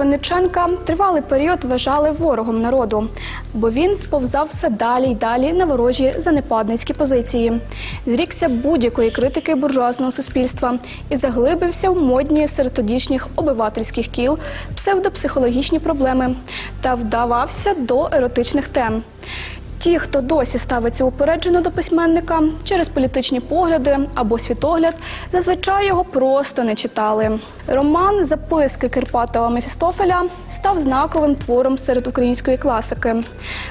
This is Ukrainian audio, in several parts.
Винниченка тривалий період вважали ворогом народу, бо він сповзав все далі й далі на ворожі занепадницькі позиції, зрікся будь-якої критики буржуазного суспільства і заглибився в модні серед тодішніх обивательських кіл, псевдопсихологічні проблеми та вдавався до еротичних тем. Ті, хто досі ставиться упереджено до письменника через політичні погляди або світогляд, зазвичай його просто не читали. Роман Записки Кирпатова Мефістофеля став знаковим твором серед української класики.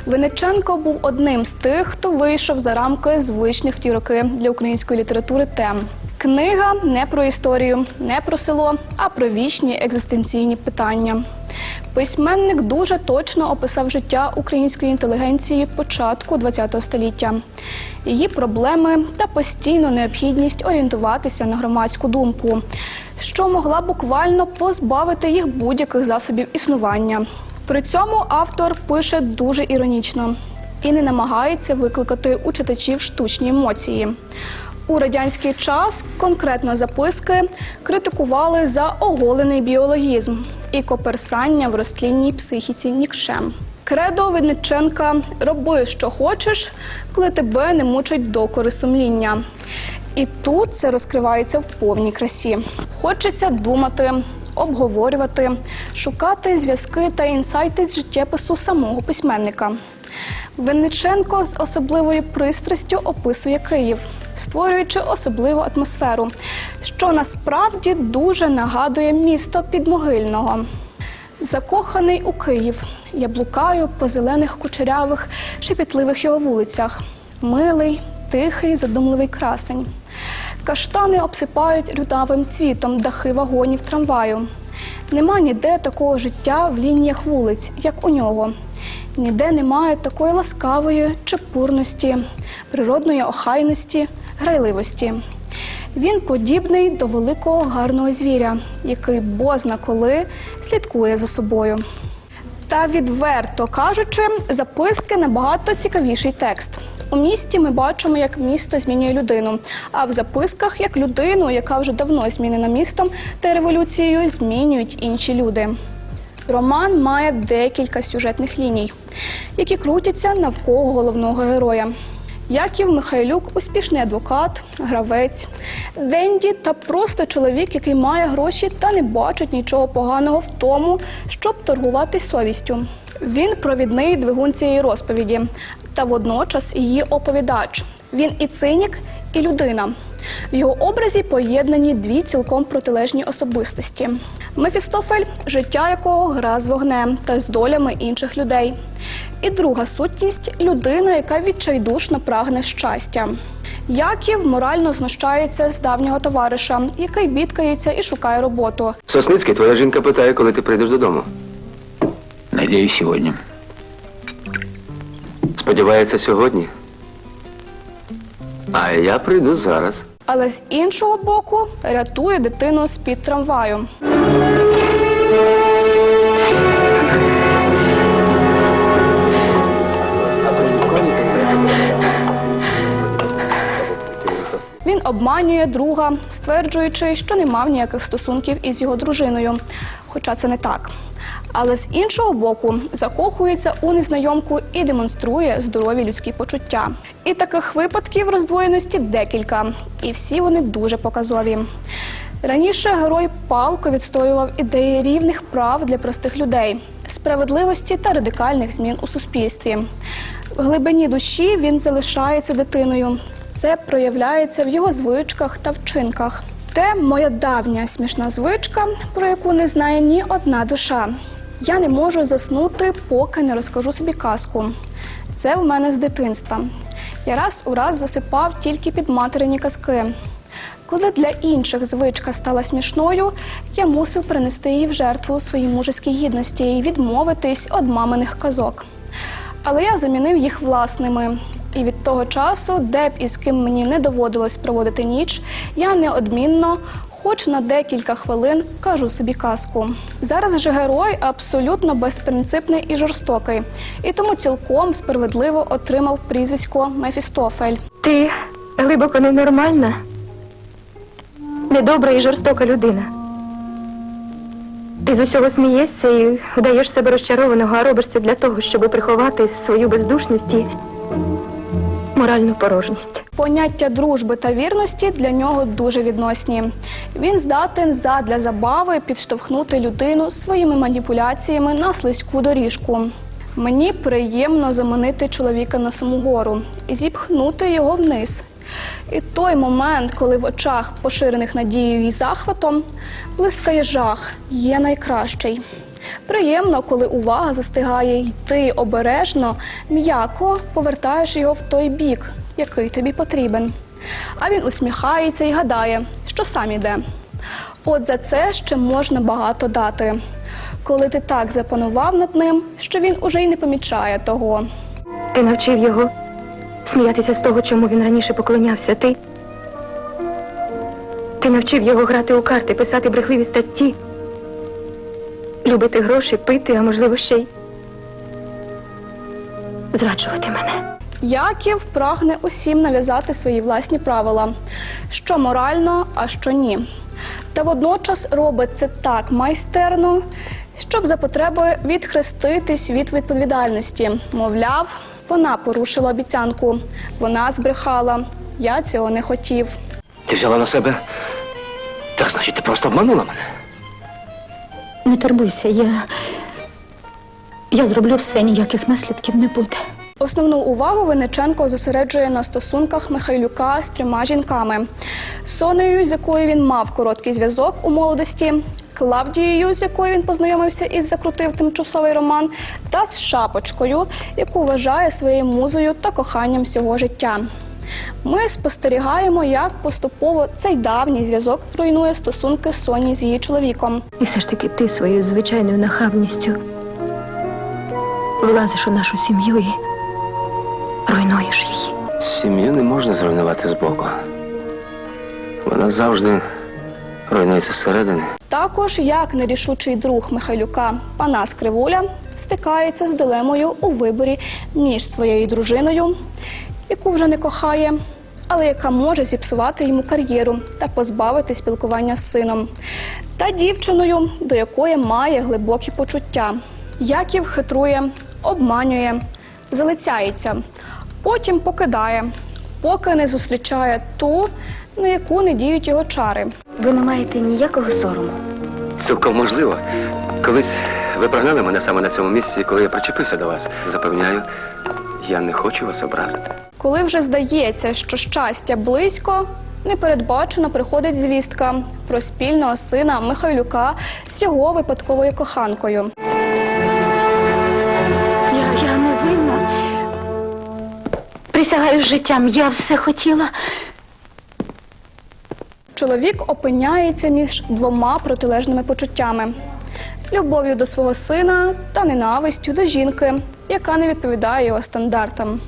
Винниченко був одним з тих, хто вийшов за рамки звичних в ті роки для української літератури тем. Книга не про історію, не про село, а про вічні екзистенційні питання. Письменник дуже точно описав життя української інтелігенції початку ХХ століття, її проблеми та постійну необхідність орієнтуватися на громадську думку, що могла буквально позбавити їх будь-яких засобів існування. При цьому автор пише дуже іронічно і не намагається викликати у читачів штучні емоції. У радянський час конкретно записки критикували за оголений біологізм і коперсання в розтлінній психіці нікшем. Кредо Винниченка роби, що хочеш, коли тебе не мучить докори сумління. І тут це розкривається в повній красі. Хочеться думати, обговорювати, шукати зв'язки та інсайти з життєпису самого письменника. Винниченко з особливою пристрастю описує Київ, створюючи особливу атмосферу, що насправді дуже нагадує місто Підмогильного. Закоханий у Київ, я блукаю по зелених кучерявих, шепітливих його вулицях. Милий, тихий, задумливий красень. Каштани обсипають рудавим цвітом дахи вагонів трамваю. Нема ніде такого життя в лініях вулиць, як у нього. Ніде немає такої ласкавої чепурності, природної охайності, грайливості. Він подібний до великого гарного звіря, який бозна коли слідкує за собою. Та відверто кажучи, записки набагато цікавіший текст. У місті ми бачимо, як місто змінює людину, а в записках як людину, яка вже давно змінена містом та революцією, змінюють інші люди. Роман має декілька сюжетних ліній, які крутяться навколо головного героя. Яків Михайлюк успішний адвокат, гравець, Денді та просто чоловік, який має гроші та не бачить нічого поганого в тому, щоб торгувати совістю. Він провідний двигун цієї розповіді та водночас її оповідач. Він і цинік, і людина. В його образі поєднані дві цілком протилежні особистості. Мефістофель, життя якого гра з вогнем та з долями інших людей. І друга сутність людина, яка відчайдушно прагне щастя. Яків морально знущається з давнього товариша, який бідкається і шукає роботу. Сосницький, твоя жінка питає, коли ти прийдеш додому. Надеюсь, сегодня. Сподівається, сьогодні. А я прийду зараз. Але з іншого боку рятує дитину з під трамваю. Він обманює друга, стверджуючи, що не мав ніяких стосунків із його дружиною, хоча це не так. Але з іншого боку закохується у незнайомку і демонструє здорові людські почуття. І таких випадків роздвоєності декілька, і всі вони дуже показові. Раніше герой палко відстоював ідеї рівних прав для простих людей, справедливості та радикальних змін у суспільстві. В глибині душі він залишається дитиною. Це проявляється в його звичках та вчинках. Це моя давня смішна звичка, про яку не знає ні одна душа. Я не можу заснути, поки не розкажу собі казку. Це в мене з дитинства. Я раз у раз засипав тільки під материні казки. Коли для інших звичка стала смішною, я мусив принести її в жертву своїй мужеській гідності і відмовитись від маминих казок. Але я замінив їх власними. І від того часу, де б і з ким мені не доводилось проводити ніч, я неодмінно, хоч на декілька хвилин, кажу собі казку. Зараз же герой абсолютно безпринципний і жорстокий, і тому цілком справедливо отримав прізвисько Мефістофель. Ти глибоко ненормальна, недобра і жорстока людина. Ти з усього смієшся і вдаєш себе розчарованого, а робиш це для того, щоб приховати свою бездушність і моральну порожність. Поняття дружби та вірності для нього дуже відносні. Він здатен задля забави підштовхнути людину своїми маніпуляціями на слизьку доріжку. Мені приємно заманити чоловіка на саму гору і зіпхнути його вниз. І той момент, коли в очах, поширених надією і захватом, блискає жах, є найкращий. Приємно, коли увага застигає, і ти обережно, м'яко повертаєш його в той бік, який тобі потрібен. А він усміхається і гадає, що сам іде. От за це ще можна багато дати. Коли ти так запанував над ним, що він уже й не помічає того. Ти навчив його сміятися з того, чому він раніше поклонявся. Ти. Ти навчив його грати у карти, писати брехливі статті, любити гроші, пити, а можливо ще й зраджувати мене. Яків прагне усім нав'язати свої власні правила, що морально, а що ні. Та водночас робить це так майстерно, щоб за потребою відхреститись від відповідальності. Мовляв, вона порушила обіцянку, вона збрехала, я цього не хотів. Ти взяла на себе. Так, значить, ти просто обманула мене. Турбуйся, я. Я зроблю все, ніяких наслідків не буде. Основну увагу Винниченко зосереджує на стосунках Михайлюка з трьома жінками: Сонею, з якою він мав короткий зв'язок у молодості, Клавдією, з якою він познайомився і закрутив тимчасовий роман, та з шапочкою, яку вважає своєю музою та коханням всього життя. Ми спостерігаємо, як поступово цей давній зв'язок руйнує стосунки Соні з її чоловіком. І все ж таки ти своєю звичайною нахабністю влазиш у нашу сім'ю і руйнуєш її. Сім'ю не можна зруйнувати збоку. Вона завжди руйнується зсередини. Також як нерішучий друг Михайлюка Панас Кривуля стикається з дилемою у виборі між своєю дружиною, яку вже не кохає, але яка може зіпсувати йому кар'єру та позбавити спілкування з сином, та дівчиною, до якої має глибокі почуття. Яків хитрує, обманює, залицяється, потім покидає, поки не зустрічає ту, на яку не діють його чари. Ви не маєте ніякого сорому. Цілком можливо. Колись ви прогнали мене саме на цьому місці, коли я причепився до вас. Запевняю, я не хочу вас образити. Коли вже здається, що щастя близько, непередбачено приходить звістка про спільного сина Михайлюка з його випадковою коханкою. Я, я не винна. Присягаю життям, я все хотіла. Чоловік опиняється між двома протилежними почуттями: любов'ю до свого сина та ненавистю до жінки, яка не відповідає його стандартам.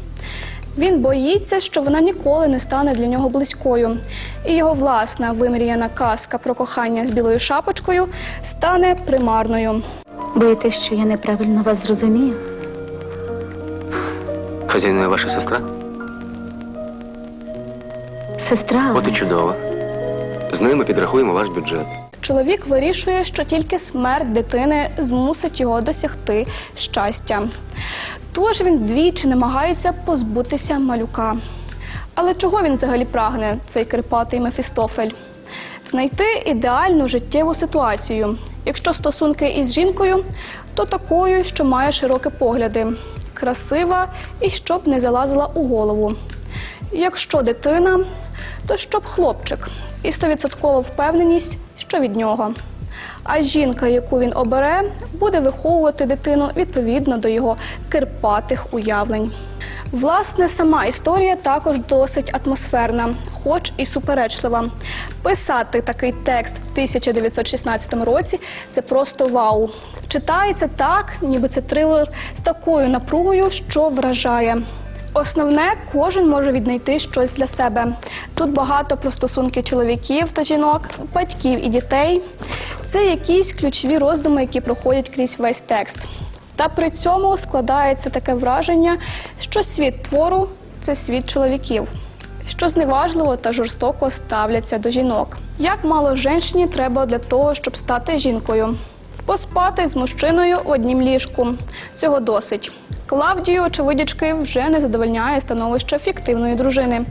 Він боїться, що вона ніколи не стане для нього близькою, і його власна вимріяна казка про кохання з білою шапочкою стане примарною. Боїтесь, що я неправильно вас зрозумію? Хазяйнує ваша сестра? Сестра, але От і чудово. З ними підрахуємо ваш бюджет. Чоловік вирішує, що тільки смерть дитини змусить його досягти щастя. Тож він двічі намагається позбутися малюка. Але чого він взагалі прагне, цей крипатий Мефістофель? Знайти ідеальну життєву ситуацію. Якщо стосунки із жінкою, то такою, що має широкі погляди, красива і щоб не залазила у голову. Якщо дитина, то щоб хлопчик і стовідсоткова впевненість, що від нього. А жінка, яку він обере, буде виховувати дитину відповідно до його кирпатих уявлень. Власне, сама історія також досить атмосферна, хоч і суперечлива. Писати такий текст в 1916 році це просто вау. Читається так, ніби це трилер з такою напругою, що вражає. Основне, кожен може віднайти щось для себе. Тут багато про стосунки чоловіків та жінок, батьків і дітей. Це якісь ключові роздуми, які проходять крізь весь текст. Та при цьому складається таке враження, що світ твору це світ чоловіків, що зневажливо та жорстоко ставляться до жінок. Як мало жінчині треба для того, щоб стати жінкою? Поспати з мужчиною в однім ліжку. Цього досить. Клавдію, очевидячки, вже не задовольняє становище фіктивної дружини.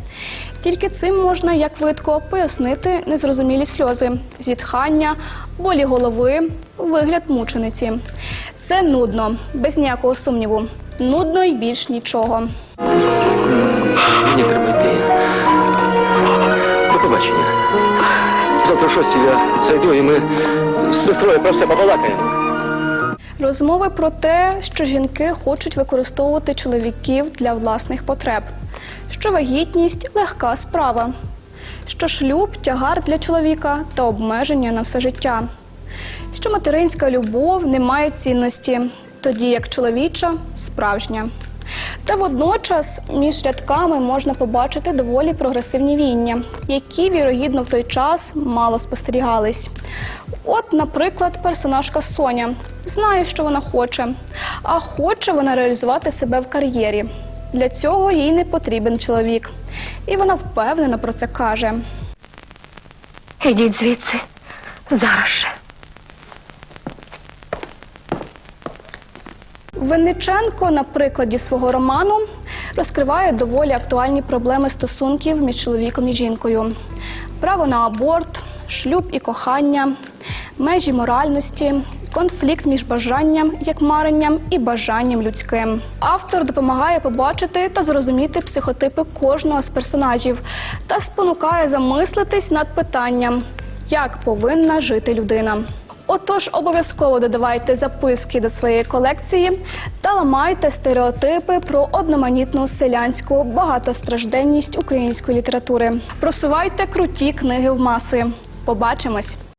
Тільки цим можна як видко пояснити незрозумілі сльози, зітхання, болі голови, вигляд мучениці. Це нудно, без ніякого сумніву. Нудно і більш нічого. Мені треба йти. До побачення. Завтра шостій я зайду і ми з сестрою про все побалакаємо. Розмови про те, що жінки хочуть використовувати чоловіків для власних потреб, що вагітність легка справа, що шлюб тягар для чоловіка та обмеження на все життя, що материнська любов не має цінності, тоді як чоловіча справжня. Та водночас між рядками можна побачити доволі прогресивні війня, які, вірогідно, в той час мало спостерігались. От, наприклад, персонажка Соня знає, що вона хоче, а хоче вона реалізувати себе в кар'єрі. Для цього їй не потрібен чоловік. І вона впевнено про це каже. Ідіть звідси зараз же. Винниченко на прикладі свого роману розкриває доволі актуальні проблеми стосунків між чоловіком і жінкою: право на аборт, шлюб і кохання, межі моральності, конфлікт між бажанням як маренням і бажанням людським. Автор допомагає побачити та зрозуміти психотипи кожного з персонажів та спонукає замислитись над питанням, як повинна жити людина. Отож, обов'язково додавайте записки до своєї колекції та ламайте стереотипи про одноманітну селянську багатостражденність української літератури. Просувайте круті книги в маси. Побачимось!